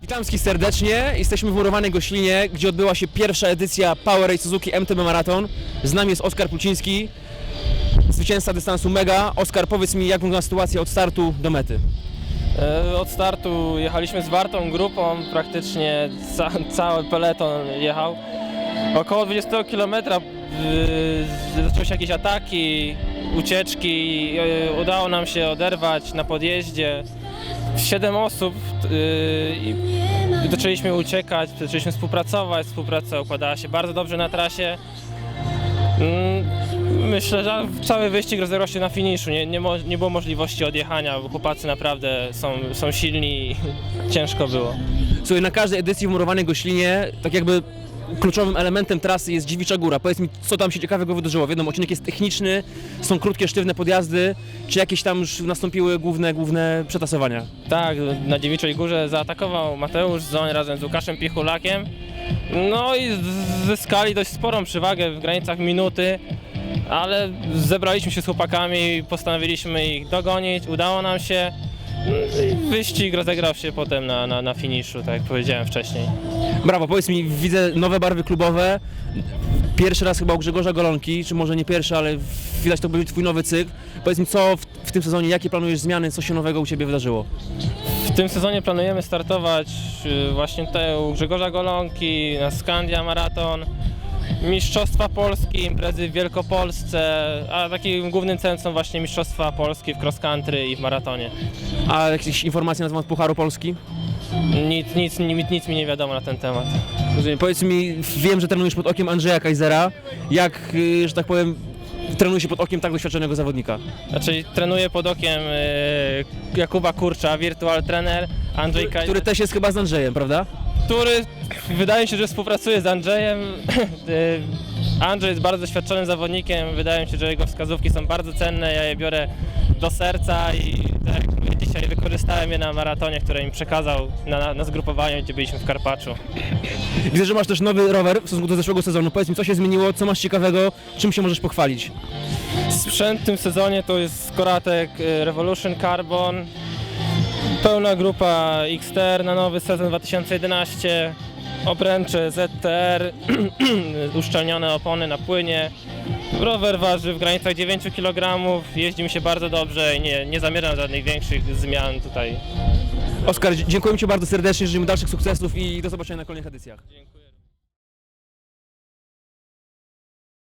Witam wszystkich serdecznie. Jesteśmy w Murowanej Goślinie, gdzie odbyła się pierwsza edycja Power Race Suzuki MTB Marathon. Z nami jest Oskar Pluciński, zwycięzca dystansu Mega. Oskar, powiedz mi, jak wygląda sytuacja od startu do mety? E, Od startu jechaliśmy z wartą grupą, praktycznie ca cały peleton jechał. Około 20 km zaczęły się jakieś ataki, ucieczki. e, Udało nam się oderwać na podjeździe. Siedem osób e, i zaczęliśmy uciekać, zaczęliśmy współpracować. Współpraca układała się bardzo dobrze na trasie. Mm, Myślę, że cały wyścig rozegrał się na finiszu. Nie, nie, nie było możliwości odjechania, bo chłopacy naprawdę są, są silni i ciężko było. Słuchaj, na każdej edycji w Murowanej Goślinie, tak jakby kluczowym elementem trasy jest Dziewicza Góra. Powiedz mi, co tam się ciekawego wydarzyło? Wiadomo, odcinek jest techniczny, są krótkie, sztywne podjazdy. Czy jakieś tam już nastąpiły główne, główne przetasowania? Tak, na Dziewiczej Górze zaatakował Mateusz Zoń razem z Łukaszem Pichulakiem. No i zyskali dość sporą przewagę w granicach minuty, ale zebraliśmy się z chłopakami postanowiliśmy ich dogonić. Udało nam się. Wyścig rozegrał się potem na, na, na finiszu, tak jak powiedziałem wcześniej. Brawo, powiedz mi, widzę nowe barwy klubowe. Pierwszy raz chyba u Grzegorza Golonki, czy może nie pierwszy, ale widać to był twój nowy cykl. Powiedz mi, co w, w tym sezonie, jakie planujesz zmiany, co się nowego u Ciebie wydarzyło? W tym sezonie planujemy startować y, właśnie tutaj u Grzegorza Golonki, na Skandia Maraton, Mistrzostwa Polski, imprezy w Wielkopolsce, a takim głównym celem są właśnie Mistrzostwa Polski w cross country i w maratonie. A jakieś informacje na temat Pucharu Polski? Nic, nic, nic, nic mi nie wiadomo na ten temat. Rozumiem. Powiedz mi, wiem, że trenujesz pod okiem Andrzeja Kaisera. Jak, y, że tak powiem, trenuje się pod okiem tak doświadczonego zawodnika? Znaczy trenuję pod okiem y, Jakuba Kurcza, virtual trener, Andrzej Kaj, Który też jest chyba z Andrzejem, prawda? Który wydaje mi się, że współpracuje z Andrzejem. Andrzej jest bardzo doświadczonym zawodnikiem, wydaje mi się, że jego wskazówki są bardzo cenne, ja je biorę do serca i tak jak mówię, dzisiaj wykorzystałem je na maratonie, które mi przekazał na, na, zgrupowaniu, gdzie byliśmy w Karpaczu. Widzę, że masz też nowy rower w stosunku do zeszłego sezonu. Powiedz mi, co się zmieniło, co masz ciekawego, czym się możesz pochwalić? Sprzęt w tym sezonie to jest Skoratek y, Revolution Carbon, pełna grupa XTR na nowy sezon 2011, obręcze ZTR, uszczelnione opony na płynie. Rower waży w granicach 9 kg, jeździ mi się bardzo dobrze i nie, nie zamierzam żadnych większych zmian tutaj. Oskar, dziękuję Ci bardzo serdecznie, życzę mu dalszych sukcesów i do zobaczenia na kolejnych edycjach. Dziękuję.